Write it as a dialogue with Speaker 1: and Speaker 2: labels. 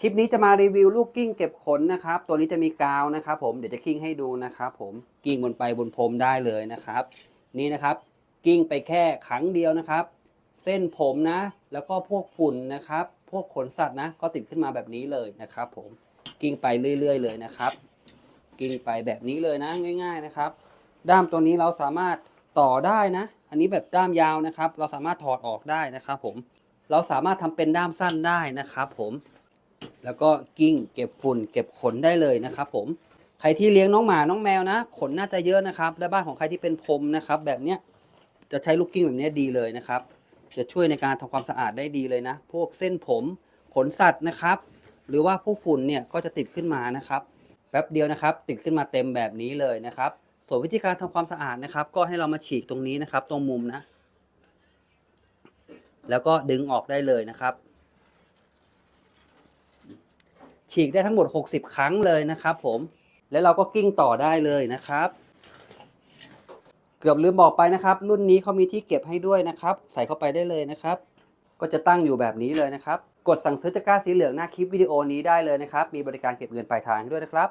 Speaker 1: คลิปนี้จะมารีวิวลูกกิ้งเก็บขนนะครับ ตัวนี้จะมีกาวนะครับผม เดี๋ยวจะกิ้งให้ดูนะครับผม กิ้งบนไปบนพรมได้เลยนะครับ นี่นะครับ กิ้งไปแค่ครั้งเดียวนะครับ เส้นผมนะ แล้วก็พวกฝุ่นนะครับ พวกขนสัตว์นะ ก็ติดขึ้นมาแบบนี้เลยนะครับผม กิ้งไปเรื่อย ๆ เลยนะครับ กิ้งไปแบบนี้เลยนะ ง่าย ๆนะครับ ด้ามตัวนี้เราสามารถต่อได้นะ อันนี้แบบด้ามยาวนะครับ เราสามารถถอดออกได้นะครับ ผม เราสามารถทำเป็นด้ามสั้นได้นะครับ ผม แล้วก็กิ้งเก็บฝุ่นเก็บขนได้เลยนะครับผมใครที่เลี้ยงน้องหมาน้องแมวนะ ขนน่าจะเยอะนะครับ และบ้านของใครที่เป็นพรมนะครับ แบบเนี้ยจะใช้ลูกกิ้งแบบนี้ดีเลยนะครับ จะช่วยในการทำความสะอาดได้ดีเลยนะ พวกเส้นผมขนสัตว์นะครับ หรือว่าพวกฝุ่นเนี่ยก็จะติดขึ้นมานะครับแป๊บเดียวนะครับ ติดขึ้นมาเต็มแบบนี้เลยนะครับ ส่วนวิธีการทำความสะอาดนะครับ ก็ให้เรามาฉีกตรงนี้นะครับ ตรงมุมนะ แล้วก็ดึงออกได้เลยนะครับ ฉีกได้ทั้งหมด 60 ครั้งเลยนะครับ ผม แล้วเราก็กิ้งต่อได้เลยนะครับ เกือบลืมบอกไปนะครับ รุ่นนี้เขามีที่เก็บให้ด้วยนะครับ ใส่เข้าไปได้เลยนะครับ ก็จะตั้งอยู่แบบนี้เลยนะครับ กดสั่งซื้อตะกร้าสีเหลืองหน้าคลิปวิดีโอนี้ได้เลยนะครับ มีบริการเก็บเงินปลายทางให้ด้วยนะครับ